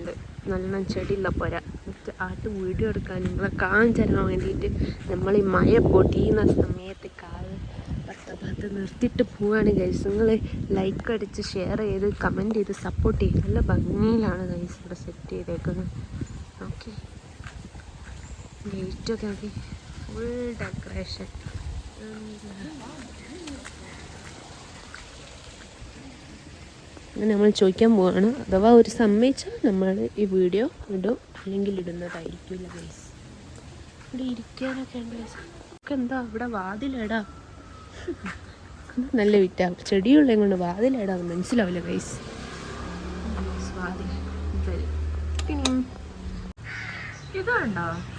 ഉണ്ട്. നല്ല ചെടിയുള്ള പുര. എന്നിട്ട് ആട്ട് വീഡിയോ എടുക്കാൻ കാണിച്ചു തരാൻ വേണ്ടിയിട്ട് നമ്മൾ ഈ മഴ പൊടിയുന്ന സമയത്ത് കാൽ പത്ത് നിർത്തിയിട്ട് പോവാണ് ഗൈസ് നിങ്ങൾ ലൈക്ക് അടിച്ച് ഷെയർ ചെയ്ത് കമന്റ് ചെയ്ത് സപ്പോർട്ട് ചെയ്ത് നല്ല ഭംഗിയിലാണ് ഗൈസ് ഇവിടെ സെറ്റ് ചെയ്തേക്കുന്നത്. ഓക്കെ ലൈറ്റൊക്കെ നോക്കി ഫുൾ ഡെക്കറേഷൻ നമ്മൾ ചോദിക്കാൻ പോവാണ്. അഥവാ ഒരു സമ്മതിച്ചാൽ നമ്മൾ ഈ വീഡിയോ ഇടും. അല്ലെങ്കിൽ ഇടുന്നതായിരിക്കില്ല ഗൈസ് ഇവിടെ ഇരിക്കാനൊക്കെ ഉണ്ട് എന്താ ഇവിടെ വാതിലടാ? നല്ല വിറ്റാ. ചെടിയുള്ള കൊണ്ട് വാതിലടാ മനസ്സിലാവില്ല ഗൈസ് വാതിൽ ഇത്. ടിങ്. ഇത്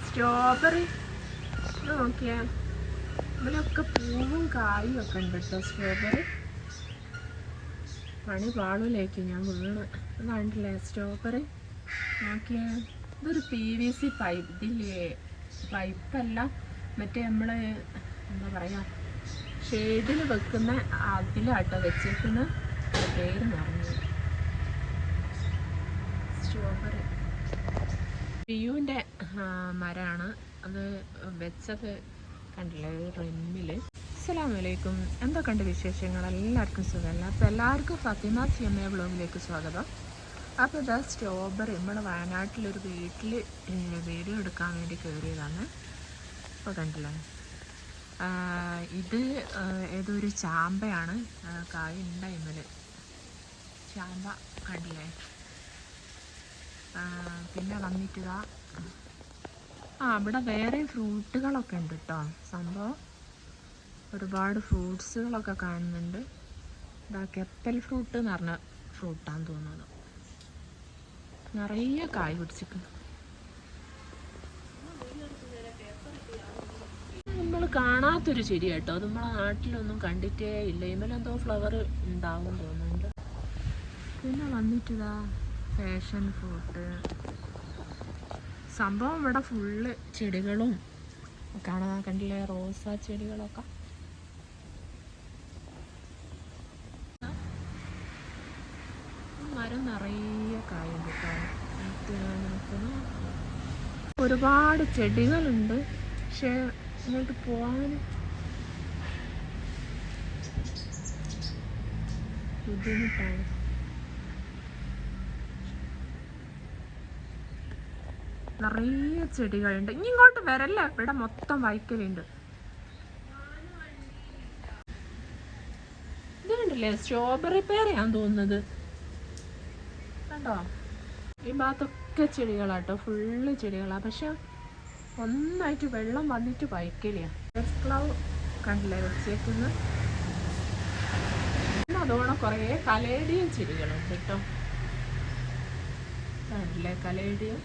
സ്ട്രോബെറി നോക്കിയാൽ നോക്കിയേ. ഇതിലൊക്കെ പൂവും കായും ഒക്കെ ഉണ്ട് കേട്ടോ സ്ട്രോബെറി പണി പാടൂലേക്ക് ഞാൻ വീണ്. കണ്ടില്ലേ സ്ട്രോബെറി നോക്കിയ ഇതൊരു പി വി സി പൈപ്പ് ഇതില്ലേ? പൈപ്പല്ല മറ്റേ നമ്മൾ എന്താ പറയുക ഷെയ്ഡിൽ വെക്കുന്ന അതിലാട്ടോ വെച്ചേക്കുന്ന. പേര് നിറഞ്ഞു സ്ട്രോബെറി പിയുവിന്റെ മരമാണ് അത് വെച്ചത് കണ്ടില്ലേ റെമ്മിൽ അസ്സലാമലൈക്കും. എന്തൊക്കെയുണ്ട് വിശേഷങ്ങൾ? എല്ലാവർക്കും സുഖമല്ല അപ്പോൾ എല്ലാവർക്കും ഫത്തിമ സി എം എ ബ്ലോഗിലേക്ക് സ്വാഗതം. അപ്പോൾ ഇതാ സ്ട്രോബെറി നമ്മുടെ വയനാട്ടിലൊരു വീട്ടിൽ വീഡിയോ എടുക്കാൻ വേണ്ടി കയറിയതാണ് അപ്പോൾ കണ്ടില്ലേ? ഇത് ഏതൊരു ചാമ്പയാണ്. കായ കായ ഉണ്ടായിമ്മൽ ചാമ്പ കണ്ടില്ലേ? പിന്നെ വന്നിട്ടിതാ ആ ഇവിടെ വേറെ ഫ്രൂട്ടുകളൊക്കെ ഉണ്ട് കേട്ടോ സംഭവം ഒരുപാട് ഫ്രൂട്ട്സുകളൊക്കെ കാണുന്നുണ്ട്. ഇതാ കെപ്പൽ ഫ്രൂട്ട് എന്ന് പറഞ്ഞ ഫ്രൂട്ടാന്ന് തോന്നുന്നു. നിറയെ കായ് നമ്മൾ കാണാത്തൊരു ചെടി കേട്ടോ നമ്മളെ നാട്ടിലൊന്നും കണ്ടിട്ടേ ഇല്ല. ഇമലെന്തോ ഫ്ലവർ ഉണ്ടാവും തോന്നുന്നുണ്ട്. പിന്നെ വന്നിട്ടിതാ ഫാഷൻ ഫ്രൂട്ട് സംഭവം ഇവിടെ ഫുള്ള് ചെടികളും കാണാൻ കണ്ടില്ലേ? റോസാ ചെടികളൊക്കെ. മരം നിറയെ കായുണ്ട് കേട്ടോ ഇത് ഞാൻ ഒരുപാട് ചെടികളുണ്ട്. പക്ഷെ ഇങ്ങോട്ട് പോകാൻ ബുദ്ധിമുട്ടാണ്. നിറയെ ചെടികളുണ്ട്. ഇനി ഇങ്ങോട്ട് വരല്ലേ. ഇവിടെ മൊത്തം വൈക്കലുണ്ട്. ഇതുണ്ടല്ലേ സ്ട്രോബെറി പേരയാന്ന് തോന്നുന്നത്. കണ്ടോ ഈ ഭാഗത്തൊക്കെ ചെടികളാട്ടോ ഫുള്ള് ചെടികളാ. പക്ഷെ ഒന്നായിട്ട് വെള്ളം വന്നിട്ട് വൈക്കലിയാ ക്ലവ് കണ്ടില്ലേ വെച്ചേക്കുന്നു? അതോണം കുറേ കലേഡിയം ചെടികളുണ്ട് കേട്ടോ. കണ്ടില്ലേ കലേഡിയം?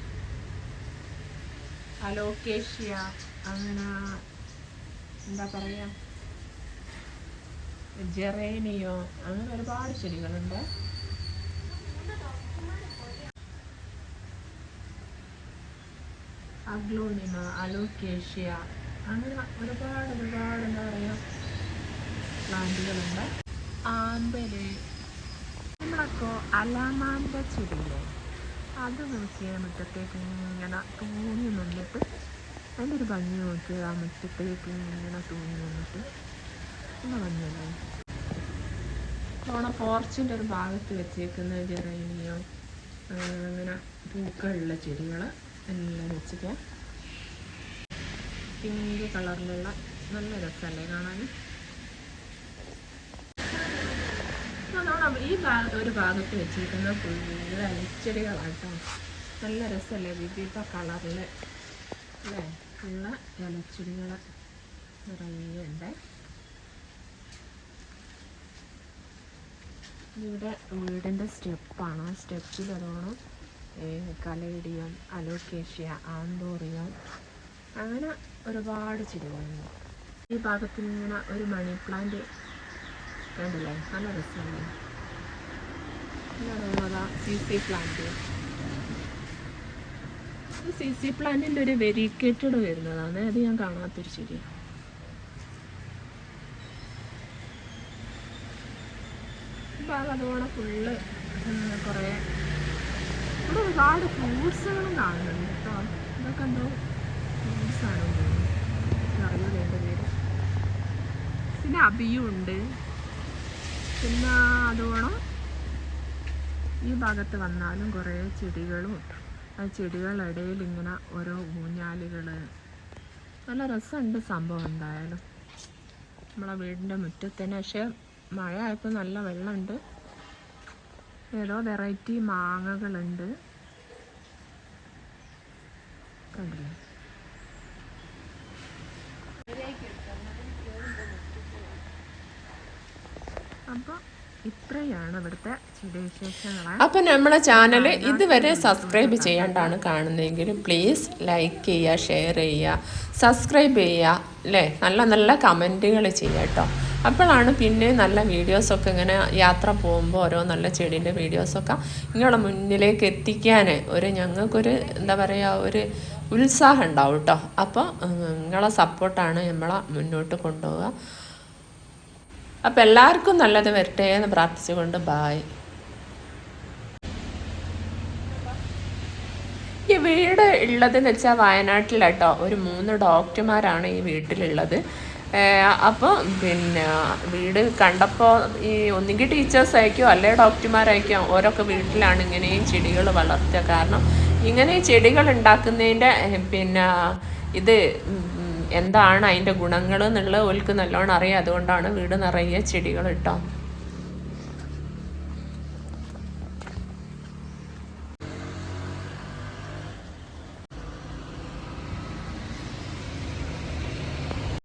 അലോക്കേഷ്യ അങ്ങനെ എന്താ പറയുക ജെറേനിയോ അങ്ങനെ ഒരുപാട് ചെടികളുണ്ട്. അഗ്ലോണിമ അലോക്കേഷ്യ അങ്ങനെ ഒരുപാട് ഒരുപാട് എന്താ പറയുക പ്ലാന്റുകളുണ്ട്. ആമ്പൽ നമ്മളൊക്കെ അലാമാന്റെ ചെടിയില്ലേ? അത് നോക്കിയാൽ മുറ്റത്തേക്ക് ഇങ്ങനെ തൂങ്ങി നിന്നിട്ട് അതിന്റെ ഒരു ഭംഗി നോക്കി ആ മുറ്റത്തേക്ക് ഇങ്ങനെ തൂങ്ങി നിന്നിട്ട് നല്ല ഭംഗിയല്ലേ? ഓണ പോർച്ചിന്റെ ഒരു ഭാഗത്ത് വെച്ചേക്കുന്ന ജെറേനിയോ അങ്ങനെ പൂക്കളുള്ള ചെടികൾ എല്ലാം വെച്ചിട്ട്? പിങ്ക് കളറിലുള്ള നല്ല രസമല്ലേ കാണാൻ? ഈ ഭാഗത്ത് ഒരു ഭാഗത്ത് വെച്ചിരിക്കുന്നത് ഫുള്ള് ഇലച്ചെടികളാട്ടോ നല്ല രസമല്ലേ? വിവിധ കളറിൽ അല്ലേ? ഉള്ള ഇലച്ചെടികൾ നിറയെ ഉണ്ട്. ഇവിടെ വീടിന്റെ സ്റ്റെപ്പാണ്. ആ സ്റ്റെപ്പിൽ അതോണം കലേഡിയം അലോക്കേഷ്യ ആന്തോറിയം അങ്ങനെ ഒരുപാട് ചെടികളുണ്ട് ഈ ഭാഗത്ത് ഇങ്ങനെ ഒരു മണി പ്ലാന്റ് കണ്ടില്ലേ? നല്ല രസമല്ലേ? Z Z plant Z Z പ്ലാന്റിന്റെ ഒരു വെരിക്കേറ്റഡ് വരുന്നതാണ്. അത് ഞാൻ കാണാത്തൊരു ചെടിയാണ് ഭാഗം അതുപോലെ ഫുള്ള് കുറേ ഇവിടെ ഒരുപാട് ഫ്രൂട്ട്സുകളും കാണുന്നുണ്ട് കേട്ടോ. ഇതൊക്കെ എന്തോ ഫ്രൂട്ട്സ് ആണ് അറിയില്ല എന്റെ പേര്. പിന്നെ അബിയും ഉണ്ട്. പിന്നെ അതുവേണം ഈ ഭാഗത്ത് വന്നാലും കുറേ ചെടികളും ആ ചെടികളിടയിൽ ഇങ്ങനെ ഓരോ ഊഞ്ഞാലുകൾ നല്ല രസമുണ്ട് സംഭവം എന്തായാലും. നമ്മളെ വീടിന്റെ മുറ്റത്തിന് പക്ഷേ മഴ ആയപ്പോൾ നല്ല വെള്ളമുണ്ട്. ഏതോ വെറൈറ്റി മാങ്ങകളുണ്ട്. കണ്ടില്ലേ? അപ്പോൾ ഇത്രയാണ് ഇവിടുത്തെ ചെടി വിശേഷങ്ങൾ അപ്പം നമ്മളെ ചാനൽ ഇതുവരെ സബ്സ്ക്രൈബ് ചെയ്യാണ്ടാണ് കാണുന്നതെങ്കിൽ പ്ലീസ് ലൈക്ക് ചെയ്യുക ഷെയർ ചെയ്യുക സബ്സ്ക്രൈബ് ചെയ്യുക അല്ലേ നല്ല നല്ല കമന്റുകൾ ചെയ്യാം കേട്ടോ അപ്പോഴാണ് പിന്നെ നല്ല വീഡിയോസൊക്കെ ഇങ്ങനെ യാത്ര പോകുമ്പോൾ ഓരോ നല്ല ചെടീന്റെ വീഡിയോസൊക്കെ നിങ്ങളുടെ മുന്നിലേക്ക് എത്തിക്കാൻ ഒരു ഞങ്ങൾക്കൊരു എന്താ പറയുക ഒരു ഉത്സാഹം ഉണ്ടാവും കേട്ടോ അപ്പോൾ നിങ്ങളെ സപ്പോർട്ടാണ് നമ്മളെ മുന്നോട്ട് കൊണ്ടുപോവുക. അപ്പം എല്ലാവർക്കും നല്ലത് വരട്ടെ എന്ന് പ്രാർത്ഥിച്ചുകൊണ്ട് ബായ് ഈ വീട് ഉള്ളതെന്ന് വെച്ചാൽ വയനാട്ടിലാട്ടോ. ഒരു മൂന്ന് ഡോക്ടർമാരാണ് ഈ വീട്ടിലുള്ളത്. അപ്പോൾ പിന്നെ വീട് കണ്ടപ്പോൾ ഈ ഒന്നുകിൽ ടീച്ചേഴ്സ് ആയിരിക്കും അല്ലെ ഡോക്ടർമാരായിരിക്കും ഓരോക്കെ വീട്ടിലാണ് ഇങ്ങനെയും ചെടികൾ വളർത്തുക. കാരണം ഇങ്ങനെ ചെടികൾ ഉണ്ടാക്കുന്നതിന്റെ പിന്നെ ഇത് എന്താണ് അതിന്റെ ഗുണങ്ങൾ എന്നുള്ളത് ഓൽക്ക് നല്ലോണം അറിയാം. അതുകൊണ്ടാണ് വീട് നിറയെ ചെടികൾ ഇട്ടോ.